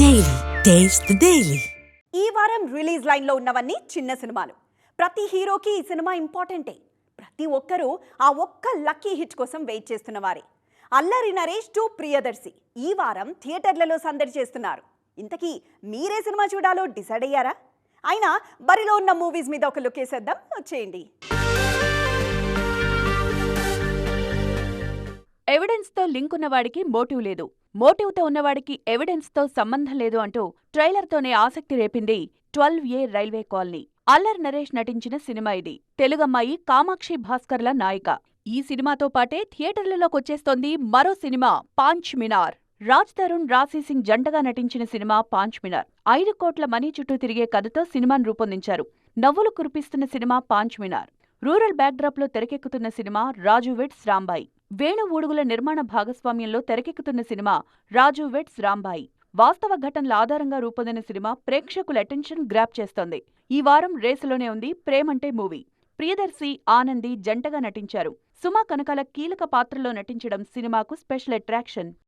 Daily. Taste the Daily. ఈ వారం release లైన్లో ఉన్నవన్నీ చిన్న సినిమాలు. ప్రతి హీరోకి ఈ సినిమా ఇంపార్టెంటే. ప్రతి ఒక్కరూ ఆ ఒక్క లక్కీ హిట్ కోసం వెయిట్ చేస్తున్న వారే. అల్లరి నరేష్ టు ప్రియదర్శి ఈ వారం థియేటర్లలో సందడి చేస్తున్నారు. ఇంతకీ మీరే సినిమా చూడాలో డిసైడ్ అయ్యారా? అయినా బరిలో ఉన్న మూవీస్ మీద ఒక లుక్ వేసేద్దాం. వచ్చేయండి. ఎవిడెన్స్తో లింక్ ఉన్నవాడికి మోటివ్ లేదు. మోటివ్తో ఉన్నవాడికి ఎవిడెన్స్తో సంబంధం లేదు అంటూ ట్రైలర్ తోనే ఆసక్తి రేపింది twelve A railway colony. Allari Naresh నటించిన సినిమా ఇది. తెలుగమ్మాయి కామాక్షి భాస్కర్ల నాయిక. ఈ సినిమాతో పాటే థియేటర్లలోకొచ్చేస్తోంది మరో సినిమా పాంచ్ మినార్. రాజ్ తరుణ్ రాశీ సింగ్ జంటగా నటించిన సినిమా పాంచ్ మినార్. ఐదు కోట్ల మనీ చుట్టూ తిరిగే కథతో సినిమాను రూపొందించారు. నవ్వులు కురిపిస్తున్న సినిమా పాంచ్ మినార్. రూరల్ బ్యాక్డ్రాప్లో తెరకెక్కుతున్న సినిమా రాజు విట్స్ రాంబాయి. వేణు ఊడుగుల నిర్మాణ భాగస్వామ్యంలో తెరకెక్కుతున్న సినిమా రాజు వెట్స్ రాంబాయి. వాస్తవ ఘటనల ఆధారంగా రూపొందిన సినిమా ప్రేక్షకుల అటెన్షన్ గ్రాప్ చేస్తోంది. ఈ వారం రేసులోనే ఉంది ప్రేమంటే మూవీ. ప్రియదర్శి ఆనంది జంటగా నటించారు. సుమా కనకాల కీలక పాత్రలో నటించడం సినిమాకు స్పెషల్ అట్రాక్షన్.